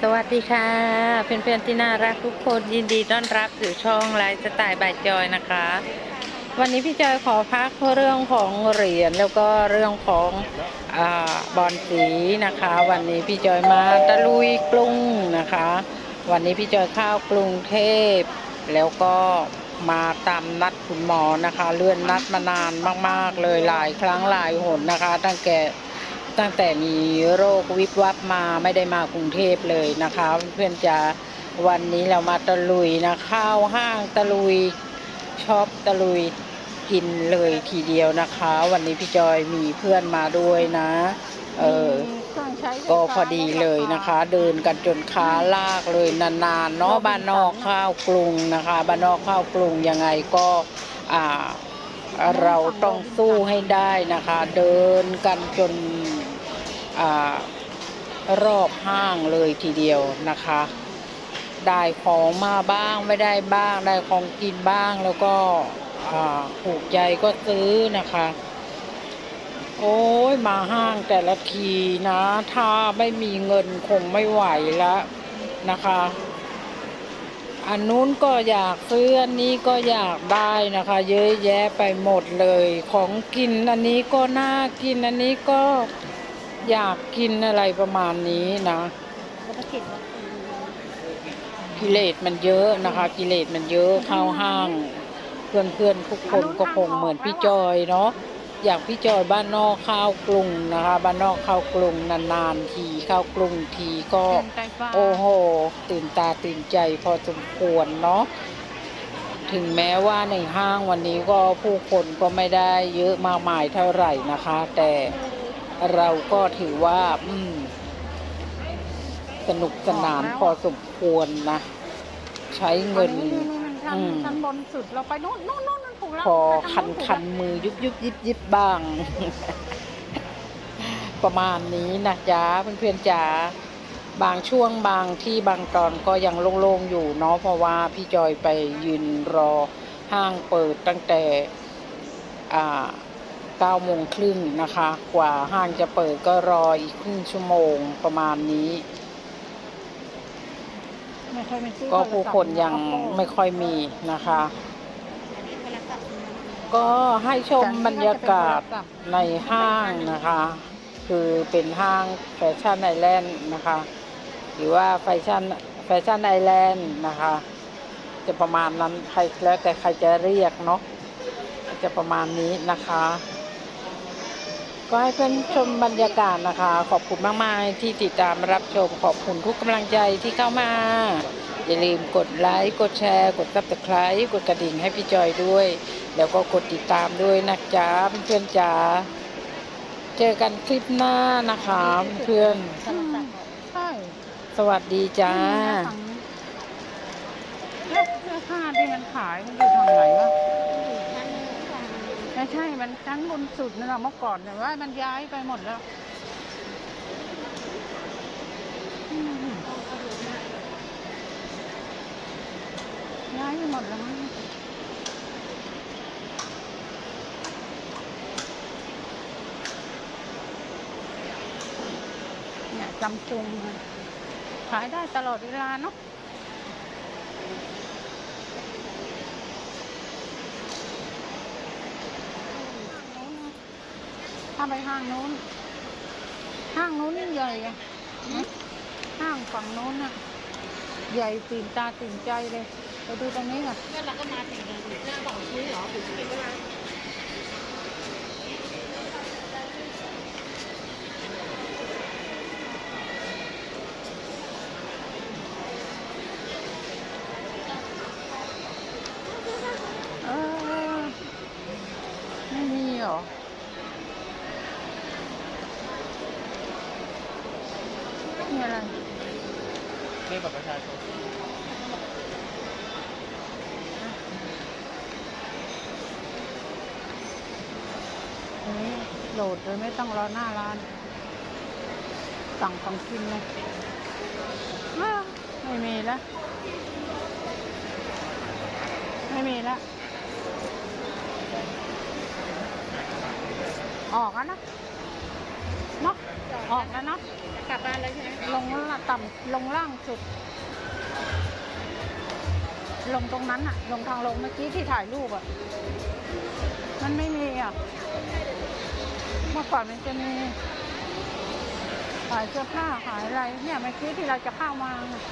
สวัสดีค่ะ เพื่อนๆที่น่ารักทุกคนยินดีต้อนรับสู่ช่องไลฟ์สไตล์บายจอยนะคะ วันนี้พี่จอยขอพักเรื่องของเหรียญแล้วก็เรื่องของอบอลสีนะคะ วันนี้พี่จอยมาตะลุยกรุงนะคะ วันนี้พี่จอยเข้ากรุงเทพ แล้วก็มาตามนัดคุณหมอนะคะ เลื่อนนัดมานานมากๆเลยหลายครั้งหลายหนนะคะ ตั้งแต่ ตั้งแต่มีโรควิบวับมาไม่ได้มากรุงเทพเลยนะคะ เพื่อนๆจะวันนี้เรามาตะลุยนะเข้าวห้างตะลุยช็อปตะลุยกินเลยทีเดียวนะคะ วันนี้พี่จอยมีเพื่อนมาด้วยนะ เออก็พอดีเลยนะคะ เดินกันจนขาลากเลยนานๆเนาะบ้านนอกข้าวกรุงนะคะบ้านนอกข้าวกรุงยังไงก็อ่าเราต้องสู้ให้ได้นะคะ เดินกันจน อรอบห้างเลยทีเดียวนะคะ ได้ของมาบ้างไม่ได้บ้าง ได้ของกินบ้างแล้วก็อ่าถูกใจก็ซื้อนะคะ โอ้ยมาห้างแต่ละทีนะ ถ้าไม่มีเงินคงไม่ไหวแล้วนะคะอันนู้นก็อยากซื้ออันนี้ก็อยากได้นะคะ เยอะแยะไปหมดเลย ของกินอันนี้ก็น่ากินอันนี้ก็ อยากกินอะไรประมาณนี้นะ กิเลสมันเยอะนะคะ กิเลสมันเยอะเข้าห้าง เพื่อนๆทุกคนก็คงเหมือนพี่จอยเนาะอยากพี่จอยบ้านนอกข้าวกรุงนะคะ บ้านนอกข้าวกรุงนานๆทีข้าวกรุงทีก็โอ้โห ตื่นตาตื่นใจพอสมควรเนาะถึงแม้ว่าในห้างวันนี้ก็ผู้คนก็ไม่ได้เยอะมากมายเท่าไหร่นะคะ แต่ เราก็ถือว่า อืม สนุกสนานพอสมควรนะ ใช้เงินชั้นอืม ชั้นบนสุดเราไปนู่นนู่นนู่นนู่นถูกแล้วพอไปคัทางนถูกคันแล้วมือยุบยุบยิบยิบบ้าง ประมาณนี้นะจ๊ะเพื่อนๆจ๋าบางช่วงบางที่บางตอนก็ยังโล่งๆอยู่เนาะเพราะว่าพี่จอยไปยืนรอห้างเปิดตั้งแต่ อ่า เก้าโมงครึ่งนะคะ กว่าห้างจะเปิดก็รออีกครึ่งชั่วโมงประมาณนี้ไม่ค่อยมีซื้อก็ผู้คนยังไม่ค่อยมีนะคะ ก็ให้ชมบรรยากาศในห้างนะคะ คือเป็นห้างแฟชั่นไอแลนด์นะคะ หรือว่าแฟชั่นแฟชั่นไอแลนด์นะคะ จะประมาณนั้นใครแล้วแต่ใครจะเรียกเนาะจะประมาณนี้นะคะ ก็ให้เพื่อนชมบรรยากาศนะคะ ขอบคุณมาก ๆ ที่ติดตามรับชมขอบคุณทุกกำลังใจที่เข้ามา อย่าลืมกดไลค์ กดแชร์ กดซับสไคร b e กดกระดิ่งให้พี่จอยด้วย แล้วก็กดติดตามด้วยนะจ๊ะเพื่อนจ๋าเจอกันคลิปหน้านะคะเพื่อนใช่สวัสดีจ้าแล้วเสื้อผ้าที่มันขายมันอยู่ทางไหนวะ ไม่ใช่ มันชั้นบนสุดนะเมื่อก่อนแต่ว่ามันย้ายไปหมดแล้วย้ายไปหมดแล้วมั้งเนี่ยจำจุงขายได้ตลอดเวลาเนาะ ถ้าไปห้างนู้น ห้างนู้นนี่ใหญ่อะห้างฝั่งนู้นน่ะใหญ่ตื่นตาตื่นใจเลยไปดูตรงนี้ก่อนแล้วเราก็มาถึงหน้าบ่องชี้เหรอหรือชี้ก็มาเออไม่มีเหรอ นี่อะไร เลข บัตรประชาชนโหลดโดยไม่ต้องรอหน้าร้าน สั่งของกินเลยไม่มีแล้ว ไม่มีแล้ว ออกแล้วนนะ ออกแล้วเนาะกลับบ้านแล้วใช่ไหมลงละต่ำลงล่างสุด ลงตรงนั้นอะลงทางลงเมื่อกี้ที่ถ่ายรูปอะมันไม่มีอะเมื่อก่อนมันจะมีขายเสื้อผ้าขายอะไรเนี่ยเมื่อกี้ที่เราจะเข้ามาน่ะ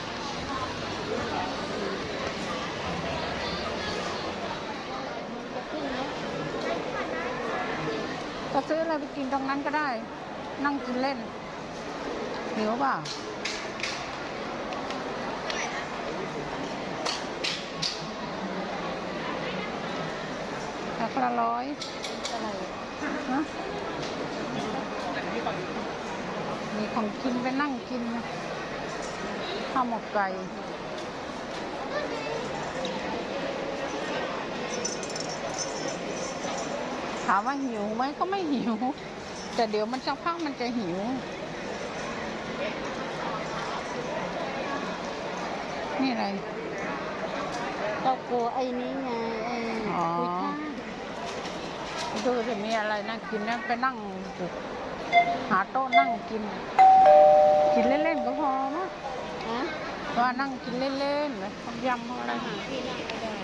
ก็ซื้ออะไรไปกินตรงนั้นก็ได้ นั่งกินเล่นหิวเปล่าแพ็คละร้อยฮะมีของกินไปนั่งกินข้าวหมกไก่ถามว่าหิวไหมก็ไม่หิว แต่เดี๋ยวมันสักพักมันจะหิว นี่อะไรตะโกไอ้นี้ไงไอ้อ๋อคุยท่าดูสิมีอะไรนั่งกินนะไปนั่ง หาโต๊ะนั่งกิน กินเล่นๆก็พอมั้งฮะว่านั่งกินเล่นๆยำอะไรหาที่นั่งก็ได้